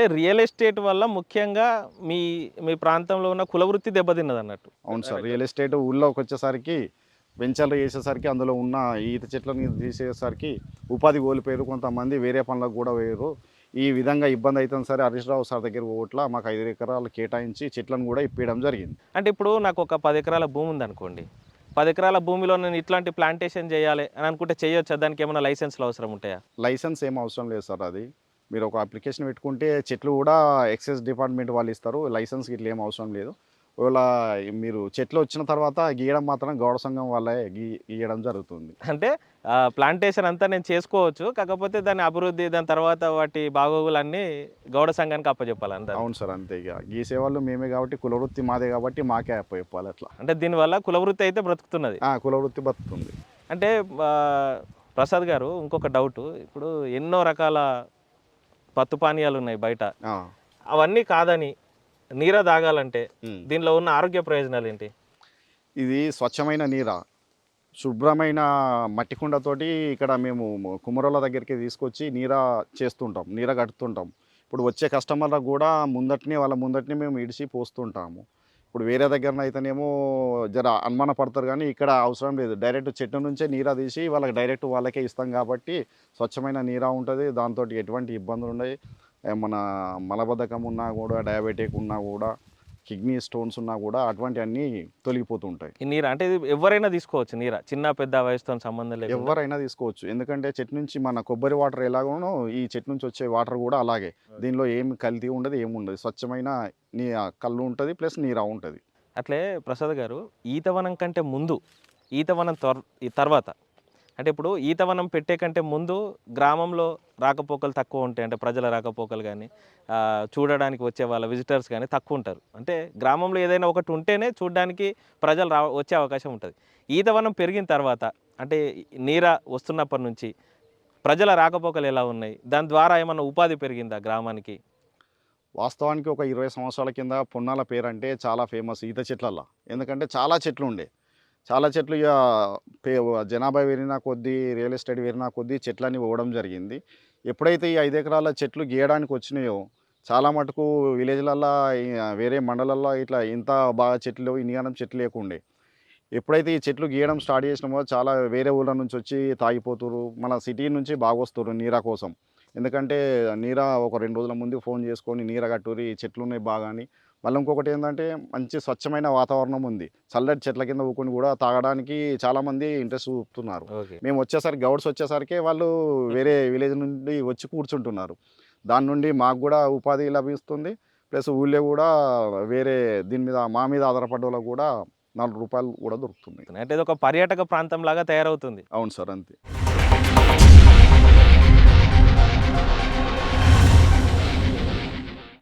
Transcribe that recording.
అంటే real estate వల్ల ముఖ్యంగా మీ మీ ప్రాంతంలో ఉన్న కులవృత్తి దెబ్బతిన్నది అన్నట్టు అవును సార్. రియల్ ఎస్టేట్ ఊళ్ళోకి వచ్చేసరికి వెంచర్లు చేసేసరికి అందులో ఉన్న ఈత చెట్లని తీసేసరికి ఉపాధి కోల్పోయారు. కొంతమంది వేరే పనులకు కూడా వేయరు ఈ విధంగా ఇబ్బంది అవుతుంది సరే హరీష్ రావు సార్ దగ్గర ఓట్ల మాకు ఐదు ఎకరాలు కేటాయించి చెట్లను కూడా ఇప్పించడం జరిగింది. అంటే ఇప్పుడు నాకు ఒక పది ఎకరాల భూమి ఉంది అనుకోండి పది ఎకరాల భూమిలో నేను ఇట్లాంటి ప్లాంటేషన్ చేయాలి అని అనుకుంటే చేయొచ్చా? దానికి ఏమైనా లైసెన్స్లు అవసరం ఉంటాయా? లైసెన్స్ ఏం అవసరం లేదు సార్ అది. మీరు ఒక అప్లికేషన్ పెట్టుకుంటే చెట్లు కూడా ఎక్సైజ్ డిపార్ట్మెంట్ వాళ్ళు ఇస్తారు. లైసెన్స్ ఇట్లా ఏం అవసరం లేదు. ఒకవేళ మీరు చెట్లు వచ్చిన తర్వాత గీయడం మాత్రం గౌడ సంఘం వాళ్ళే గీ గీయడం జరుగుతుంది. అంటే ప్లాంటేషన్ అంతా నేను చేసుకోవచ్చు. కాకపోతే దాని అభివృద్ధి దాని తర్వాత వాటి బాగోగులన్నీ గౌడ సంఘానికి అప్పచెప్పాలంట అవును సార్ అంతే ఇక గీసే వాళ్ళు మేమే కాబట్టి కులవృత్తి మాదే కాబట్టి మాకే అప్ప చెప్పాలి అట్లా. అంటే దీనివల్ల కులవృత్తి అయితే బ్రతుకుతున్నది. కులవృత్తి బతుకుతుంది అంటే ప్రసాద్ గారు ఇంకొక డౌట్. ఇప్పుడు ఎన్నో రకాల పత్తు పానీయాలు ఉన్నాయి బయట. అవన్నీ కాదని నీర తాగాలంటే. దీనిలో ఉన్న ఆరోగ్య ప్రయోజనాలు ఏంటి? ఇది స్వచ్ఛమైన నీర. శుభ్రమైన మట్టి కుండతోటి ఇక్కడ మేము కుమరోళ్ళ దగ్గరికి తీసుకొచ్చి నీర చేస్తుంటాం నీర కట్టుతుంటాం ఇప్పుడు వచ్చే కస్టమర్లకు కూడా ముందటిని వాళ్ళ ముందటిని మేము ఇడిచి పోస్తుంటాము. ఇప్పుడు వేరే దగ్గర అయితేనేమో జర అనుమాన పడతారు కానీ ఇక్కడ అవసరం లేదు. డైరెక్ట్ చెట్టు నుంచే నీరా తీసి వాళ్ళకి డైరెక్ట్ వాళ్ళకే ఇస్తాం కాబట్టి స్వచ్ఛమైన నీరా ఉంటుంది. దాంతో ఎటువంటి ఇబ్బందులు ఉన్నాయి మన మలబద్ధకం ఉన్నా కూడా డయాబెటిక్ ఉన్నా కూడా కిడ్నీ స్టోన్స్ ఉన్నా కూడా అటువంటివన్నీ తొలగిపోతుంటాయి ఈ నీర? అంటే ఇది ఎవరైనా తీసుకోవచ్చు నీర? చిన్న పెద్ద వయసుతో సంబంధం లేదు ఎవరైనా తీసుకోవచ్చు. ఎందుకంటే చెట్టు నుంచి మన కొబ్బరి వాటర్ ఎలాగోనో ఈ చెట్టు నుంచి వచ్చే వాటర్ కూడా అలాగే. దీనిలో ఏమి కల్తీ ఉండదు ఏమి ఉండదు. స్వచ్ఛమైన నీ కళ్ళు ఉంటుంది ప్లస్ నీరా ఉంటుంది. అట్లే ప్రసాద్ గారు ఈతవనం కంటే ముందు ఈతవనం ఈ తర్వాత అంటే ఇప్పుడు ఈతవనం పెట్టే కంటే ముందు గ్రామంలో రాకపోకలు తక్కువ ఉంటాయి. అంటే ప్రజల రాకపోకలు కానీ చూడడానికి వచ్చే వాళ్ళ విజిటర్స్ కానీ తక్కువ ఉంటారు. అంటే గ్రామంలో ఏదైనా ఒకటి ఉంటేనే చూడడానికి ప్రజలు రా వచ్చే అవకాశం ఉంటుంది. ఈతవనం పెరిగిన తర్వాత అంటే నీర వస్తున్నప్పటి నుంచి ప్రజల రాకపోకలు ఎలా ఉన్నాయి? దాని ద్వారా ఏమన్నా ఉపాధి పెరిగిందా గ్రామానికి? వాస్తవానికి ఒక ఇరవై సంవత్సరాల కింద పొన్నాల పేరు అంటే చాలా ఫేమస్ ఈత చెట్లల్లో. ఎందుకంటే చాలా చెట్లు ఉండే. చాలా చెట్లు ఇక జనాభా పెరిగిన కొద్దీ రియల్ ఎస్టేట్ పెరిగిన కొద్దీ చెట్లన్నీ పోవడం జరిగింది. ఎప్పుడైతే ఈ ఐదు ఎకరాల చెట్లు గీయడానికి వచ్చినాయో చాలా మటుకు విలేజ్లల్లో వేరే మండలాల్లో ఇట్లా ఇంత బాగా చెట్లు ఇన్నిగానం చెట్లు లేకుండే. ఎప్పుడైతే ఈ చెట్లు గీయడం స్టార్ట్ చేసినామో చాలా వేరే ఊళ్ళ నుంచి వచ్చి తాగిపోతురు మన సిటీ నుంచి బాగా వస్తారు నీరా కోసం. ఎందుకంటే నీరా ఒక రెండు రోజుల ముందు ఫోన్ చేసుకొని నీర కట్టూరి చెట్లు ఉన్నాయి బాగా అని మళ్ళీ ఇంకొకటి ఏంటంటే మంచి స్వచ్ఛమైన వాతావరణం ఉంది. చల్లటి చెట్ల కింద ఊకొని కూడా తాగడానికి చాలామంది ఇంట్రెస్ట్ చూపుతున్నారు. మేము వచ్చేసరికి గౌడ్స్ వచ్చేసరికి వాళ్ళు వేరే విలేజ్ నుండి వచ్చి కూర్చుంటున్నారు. దాని నుండి మాకు కూడా ఉపాధి లభిస్తుంది. ప్లస్ ఊళ్ళో కూడా వేరే దీని మీద మా మీద ఆధారపడ్డ కూడా నాలుగు రూపాయలు కూడా దొరుకుతుంది అంటే ఇది ఒక పర్యాటక ప్రాంతం లాగా తయారవుతుంది. అవును సార్ అంతే.